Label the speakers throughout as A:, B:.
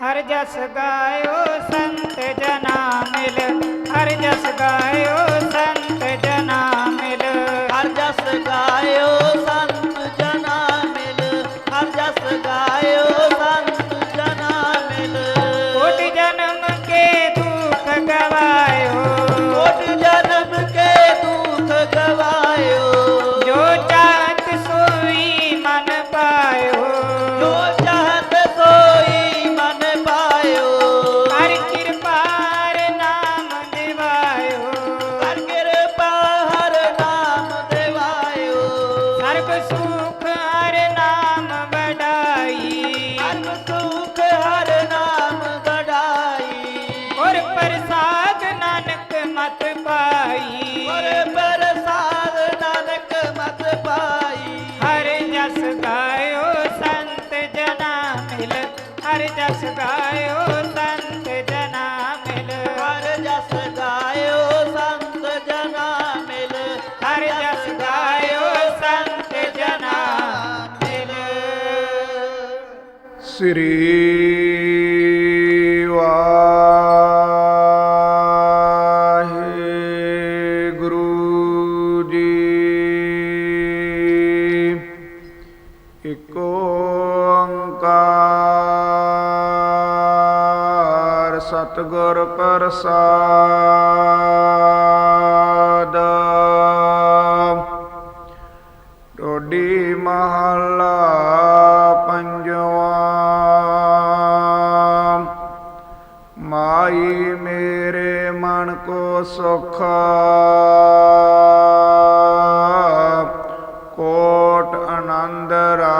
A: ਹਰ ਜਸ ਗਾਇਓ ਸੰਤ ਜਨਾ ਮਿਲ ਹਰ ਜਸ ਗਾਇਓ ਸੰਤ ਜਨਾ ਮਿਲ।
B: ਹਰ ਜਸ ਗਾਇਓ ਸੰਤ ਜਨਾ ਮਿਲ ਹਰ ਜਸ ਗਾਇਓ ਸੰਤ ਜਨਾ ਮਿਲ।
A: ਕੋਟ ਜਨਮ ਕੇ ਦੁਖ ਗਵਾਇਓ।
B: ਕੋਟ ਜਨਮ ਕੇ ਦੁਖ ਗਵਾਇਓ
A: ਮਤ ਪਾਈ।
B: ਔਰ ਪ੍ਰਸਾਦ ਨਾਨਕ ਮਤ ਪਾਈ।
A: ਹਰ ਜਸ ਗਾਇਓ ਸੰਤ ਜਨਾ ਮਿਲ। ਹਰ ਜਸ ਗਾਇਓ ਸੰਤ ਜਨਾ ਮਿਲ।
B: ਹਰ ਜਸ ਗਾਇਓ ਸੰਤ ਜਨਾ ਮਿਲ।
A: ਹਰ ਜਸ ਗਾਇਓ ਸੰਤ ਜਨਾ ਮਿਲ।
C: ਸ੍ਰੀ ਇਕ ਓੰਕਾਰ ਸਤਿਗੁਰ ਪ੍ਰਸਾਦ। ਟੋਡੀ ਮਹੱਲਾ ਪੰਜਵਾ। ਮਾਈ ਮੇਰੇ ਮਨ ਕੋ ਸੁਖ ਕੋਟ ਆਨੰਦ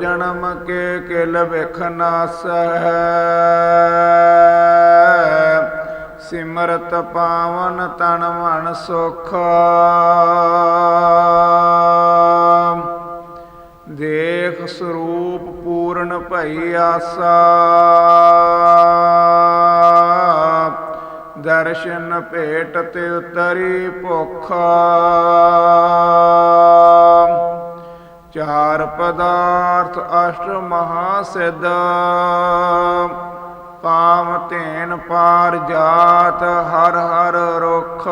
C: ਜਨਮ ਕੇ ਕਿਲ ਵਿਖ ਨਾਸੈ ਸਿਮਰਤ ਪਾਵਨ ਤਨ ਮਨ ਸੁਖ। ਦੇਖ ਸਰੂਪ ਪੂਰਨ ਭਈ ਆਸਾ। ਦਰਸ਼ਨ ਭੇਟ ਤੇ ਉਤਰੀ ਭੁਖ। ਪਦਾਰਥ ਅਸ਼ਟ ਮਹਾ ਸਿਧ ਕਾਮ ਧੇਨ ਪਾਰ ਜਾਤ ਹਰ ਹਰ ਰੁਖ।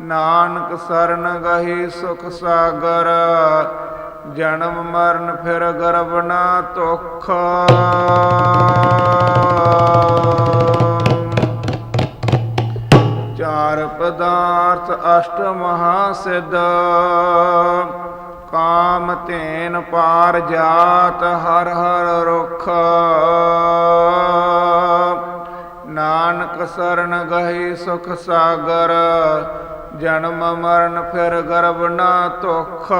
C: ਨਾਨਕ ਸਰਨ ਗਹੀ ਸੁਖ ਸਾਗਰ, ਜਨਮ ਮਰਨ ਫਿਰ ਗਰਭ ਨਾ ਤੁਖ ਚਾਰ ਪਦਾਰਥ ਅਸ਼ਟ ਮਹਾ ਸਿਧ ਕਾਮ ਧੇਨ ਪਾਰ ਜਾਤ ਹਰ ਹਰ ਰੁਖ। ਨਾਨਕ ਸਰਨ ਗਹੀ ਸੁਖ ਸਾਗਰ। ਜਨਮ ਮਰਨ ਫਿਰ ਗਰਭ ਨਾ ਤੁਖ